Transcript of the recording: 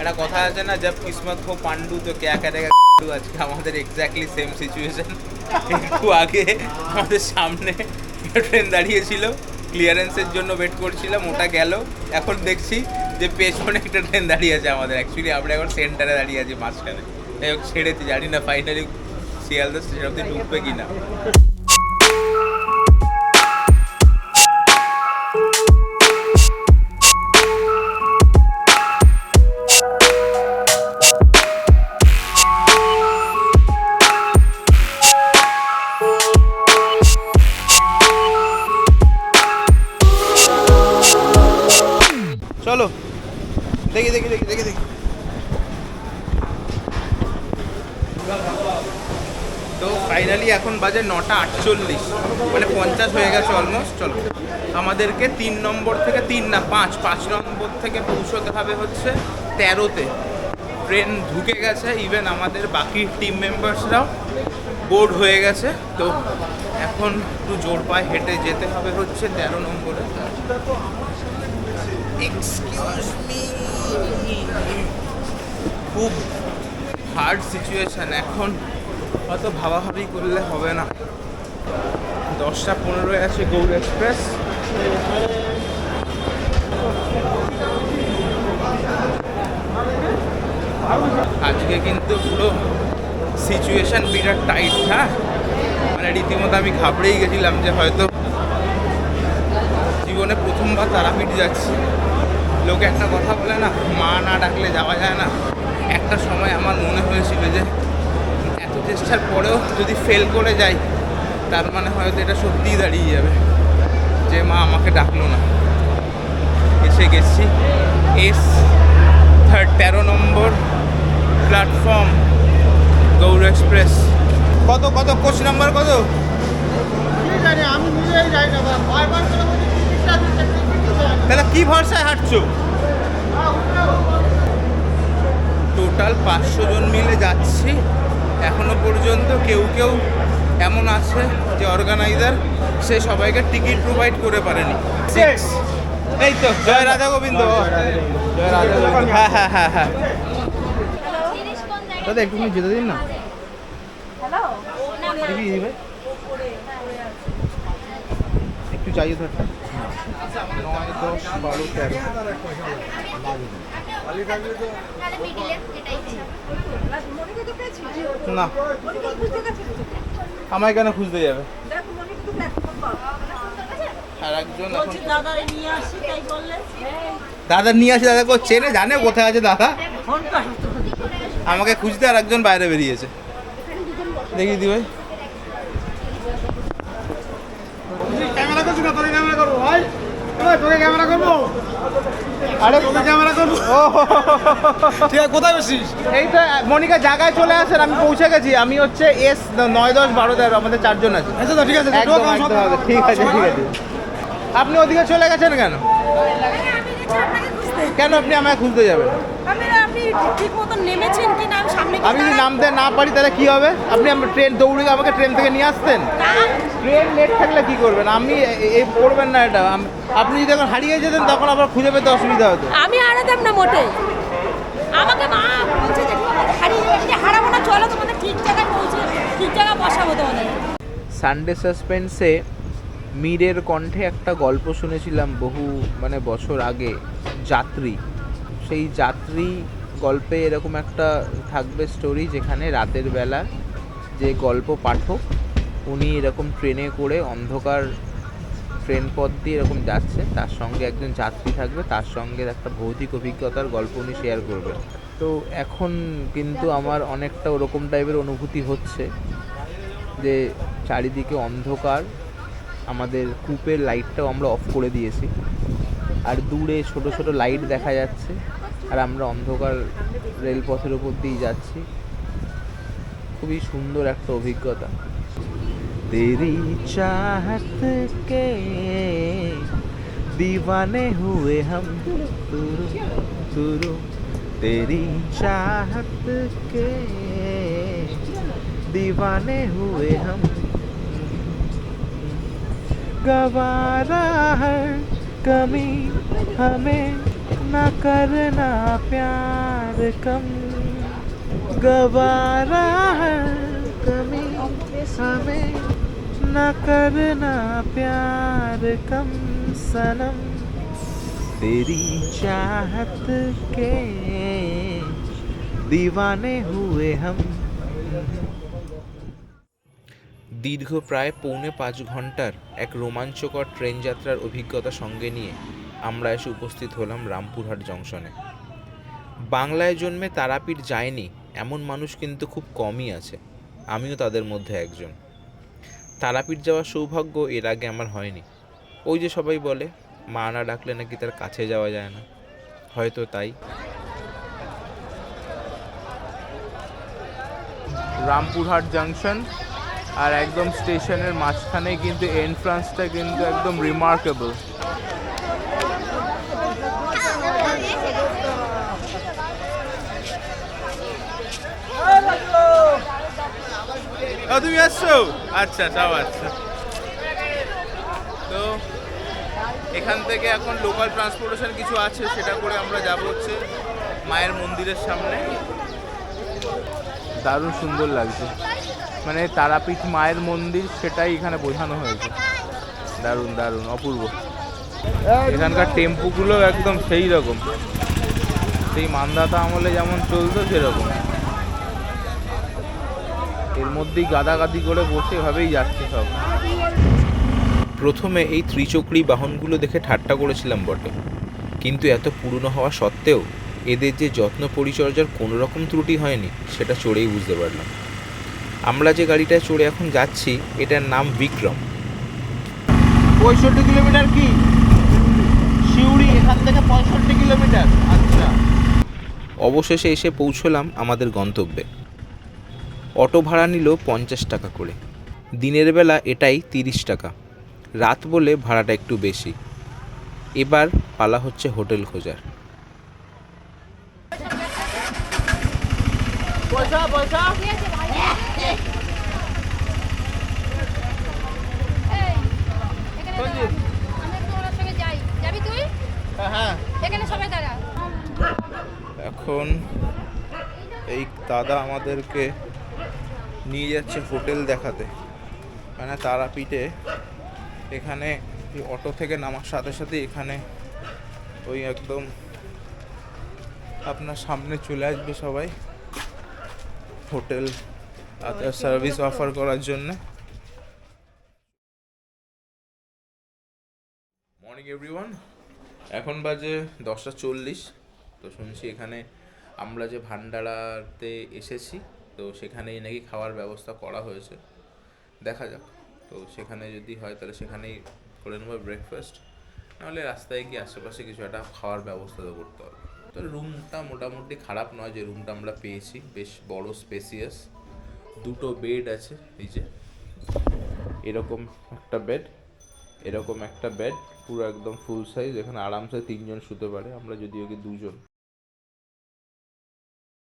একটা কথা আছে না জব কিসমত হো পান্ডু তো ক্যা পান্ডু আজকে? আমাদের এক্স্যাক্টলি সেম সিচুয়েশন একটু আগে আমাদের সামনে ট্রেন দাঁড়িয়েছিল। ক্লিয়ারেন্সের জন্য ওয়েট করছিলাম, ওটা গেল। এখন দেখছি যে পেছনে একটা ট্রেন দাঁড়িয়ে আছে আমাদের। অ্যাকচুয়ালি আমরা এখন সেন্টারে দাঁড়িয়ে আছি মাঝখানে। যাই হোক, ছেড়েছি, জানি না ফাইনালি শিয়ালদা স্টেশন অব্দি ঢুকবে কিনা। চলো তো ফাইনালি এখন বাজে নটা আটচল্লিশ। মানে পঞ্চাশ হয়ে গেছে অলমোস্ট চলো। আমাদেরকে তিন নম্বর থেকে তিন না, পাঁচ পাঁচ নম্বর থেকে পৌঁছতে হবে হচ্ছে তেরোতে। ট্রেন ঢুকে গেছে ইভেন আমাদের বাকি টিম মেম্বার্সরাও বোর্ড হয়ে গেছে। তো এখন একটু জোর পায়ে হেঁটে যেতে হবে হচ্ছে তেরো নম্বরে। খুব হার্ড সিচুয়েশান এখন অত ভাবাভাবি করলে হবে না। দশটা পনেরোয় আছে গৌড় এক্সপ্রেস আজকে কিন্তু পুরো সিচুয়েশান বিরাট টাইট হ্যাঁ? মানে রীতিমতো আমি ঘাবড়েই গেছিলাম যে হয়তো জীবনে প্রথমবার তারাপীঠ যাচ্ছি। লোকে একটা কথা বলে না, মা না ডাকলে যাওয়া যায় না। একটা সময় আমার মনে হয়েছিল যে এত চেষ্টার পরেও যদি ফেল করে যাই তার মানে হয়তো এটা সত্যিই দাঁড়িয়ে যাবে যে মা আমাকে ডাকলো না। এসে গেছি এস থার্ড তেরো নম্বর প্ল্যাটফর্ম গৌড় এক্সপ্রেস কত কত? কোচ নাম্বার কত। তাহলে কি ভরসায় হাঁটছো? টোটাল পাঁচশো জন মিলে যাচ্ছি। এখনও পর্যন্ত কেউ কেউ এমন আছে যে অর্গানাইজার সে সবাইকে টিকিট প্রোভাইড করে পারেনি. এই তো জয় রাধা গোবিন্দ। জয় রাধা গোবিন্দ। হ্যাঁ হ্যাঁ হ্যাঁ হ্যাঁ। দাদা একটু যেতে দিন না। বারো তেরো না আমায় কেন খুঁজতে যাবে? আর একজন দাদা নিয়ে আসে, দাদা চেনে, জানে কোথায় আছে দাদা? আমাকে খুঁজতে আর একজন বাইরে বেরিয়েছে। দেখি দি ভাই ক্যামেরা করছি না তোকে ক্যামেরা করব ভাই এবার তোকে ক্যামেরা করব? আরে তোকে ক্যামেরা করব? ও ঠিক আছে কোথায় বসিস এই তো মনিকা জায়গায় চলে আসেন আমি পৌঁছে গেছি। আমি হচ্ছে এস নয় দশ বারো তেরো আমাদের চারজন আছে। আচ্ছা তো ঠিক আছে। ঠিক আছে ঠিক আছে। আপনি ওদিকে চলে গেছেন কেন? কেন আপনি আমায় খুঁজতে যাবেন? আমি যদি নামতে না পারি তাহলে কি হবে? আপনি আমার ট্রেন দৌড়ে আমাকে ট্রেন থেকে নিয়ে আসতেন? ট্রেন লেট থাকলে কি করবেন? আমি করবেন না এটা। আপনি যদি এখন হারিয়ে যেতেন তখন আবার খুঁজে পেতে অসুবিধা হতো। আমি হারাতাম না মোটেই আমাকে মা বলছে যে হারিয়ে যে হারাবো না চলো তোমাদের ঠিক জায়গায় পৌঁছে ঠিক জায়গায় বসাবো তোমাদের। সানডে সাসপেন্সে মীরের কণ্ঠে একটা গল্প শুনেছিলাম বহু মানে বছর আগে যাত্রী। সেই যাত্রী গল্পে এরকম একটা থাকবে স্টোরি যেখানে রাতের বেলা যে গল্প পাঠক উনি এরকম ট্রেনে করে অন্ধকার ট্রেন পথ দিয়ে এরকম যাচ্ছে, তার সঙ্গে একজন যাত্রী থাকবে, তার সঙ্গে একটা ভৌতিক অভিজ্ঞতার গল্প উনি শেয়ার করবেন। তো এখন কিন্তু আমার অনেকটা ওরকম টাইপের অনুভূতি হচ্ছে যে চারিদিকে অন্ধকার, আমাদের কূপের লাইটটাও আমরা অফ করে দিয়েছি। আর দূরে ছোট ছোট লাইট দেখা যাচ্ছে, আর আমরা অন্ধকার রেলপথের উপর দিয়ে যাচ্ছি। খুবই সুন্দর একটা অভিজ্ঞতা। तेरी चाहत के दीवाने हुए हम तुरु तुरु तेरी चाहत के दीवाने हुए हम। गवारा है, कमी हमें न करना प्यार कम। गवारा न करना प्यार कम सनम तेरी चाहत के दीवाने हुए हम দীর্ঘ প্রায় পৌনে পাঁচ ঘন্টার এক রোমাঞ্চকর ট্রেন যাত্রার অভিজ্ঞতা সঙ্গে নিয়ে আমরা এসে উপস্থিত হলাম রামপুরহাট জংশনে বাংলায় জন্মে তারাপীঠ যায়নি এমন মানুষ কিন্তু খুব কমই আছে আমিও তাদের মধ্যে একজন তারাপীঠ যাওয়ার সৌভাগ্য এর আগে আমার হয়নি। ওই যে সবাই বলে, মা না ডাকলে নাকি তার কাছে যাওয়া যায় না। হয়তো তাই। রামপুরহাট জাংশন আর একদম স্টেশনের মাঝখানে কিন্তু এন্ট্রান্সটা কিন্তু একদম রিমার্কেবল তুমি আসছো? আচ্ছা তাও আচ্ছা। তো, এখান থেকে এখন লোকাল ট্রান্সপোর্টেশন কিছু আছে, সেটা করে আমরা যাব হচ্ছে মায়ের মন্দিরের সামনে। দারুণ সুন্দর লাগছে। মানে তারাপীঠ মায়ের মন্দির, সেটাই এখানে বোঝানো হয়েছে। দারুণ দারুণ, অপূর্ব। এখানকার টেম্পুগুলো একদম সেই রকম। সেই মান্দাতা আমলে যেমন চলতো, সেরকম। এর মধ্যেই গাদাগাদি করে বসে এভাবেই যাচ্ছে সব। প্রথমে এই ত্রিচক্রি বাহনগুলো দেখে ঠাট্টা করেছিলাম বটে। কিন্তু এত পুরনো হওয়া সত্ত্বেও এদের যে যত্ন পরিচর্যার কোনো রকম ত্রুটি হয়নি সেটা চড়েই বুঝতে পারলাম। আমরা যে গাড়িটায় চড়ে এখন যাচ্ছি এটার নাম বিক্রম। পঁয়ষট্টি কিলোমিটার কি? শিউড়ি এখান থেকে পঁয়ষট্টি কিলোমিটার। আচ্ছা। অবশেষে এসে পৌঁছলাম আমাদের গন্তব্যে। অটো ভাড়া নিল পঞ্চাশ টাকা করে। দিনের বেলা এটাই তিরিশ টাকা। রাত বলে ভাড়াটা একটু বেশি। এবার পালা হচ্ছে হোটেল খোঁজার। এখন এই দাদা আমাদেরকে নিয়ে যাচ্ছে হোটেল দেখাতে। মানে তারাপীঠে এখানে অটো থেকে নামার সাথে সাথে এখানে ওই একদম আপনার সামনে চলে আসবে সবাই হোটেল আদার সার্ভিস অফার করার জন্য। মর্নিং এভরিওয়ান এখন বাজে দশটা চল্লিশ, তো শুনছি এখানে আমরা যে ভান্ডারাতে এসেছি তো সেখানেই নাকি খাওয়ার ব্যবস্থা করা হয়েছে। দেখা যাক। তো সেখানে যদি হয় তাহলে সেখানেই করে নেব ব্রেকফাস্ট নাহলে রাস্তায় গিয়ে আশেপাশে কিছু একটা খাওয়ার ব্যবস্থা তো করতে হবে। তো রুমটা মোটামুটি খারাপ নয় যে রুমটা আমরা পেয়েছি। বেশ বড় স্পেসিয়াস দুটো বেড আছে যে। এরকম একটা বেড এরকম একটা বেড পুরো একদম ফুল সাইজ এখানে আরামসে তিনজন শুতে পারে। আমরা যদিও কি দুজন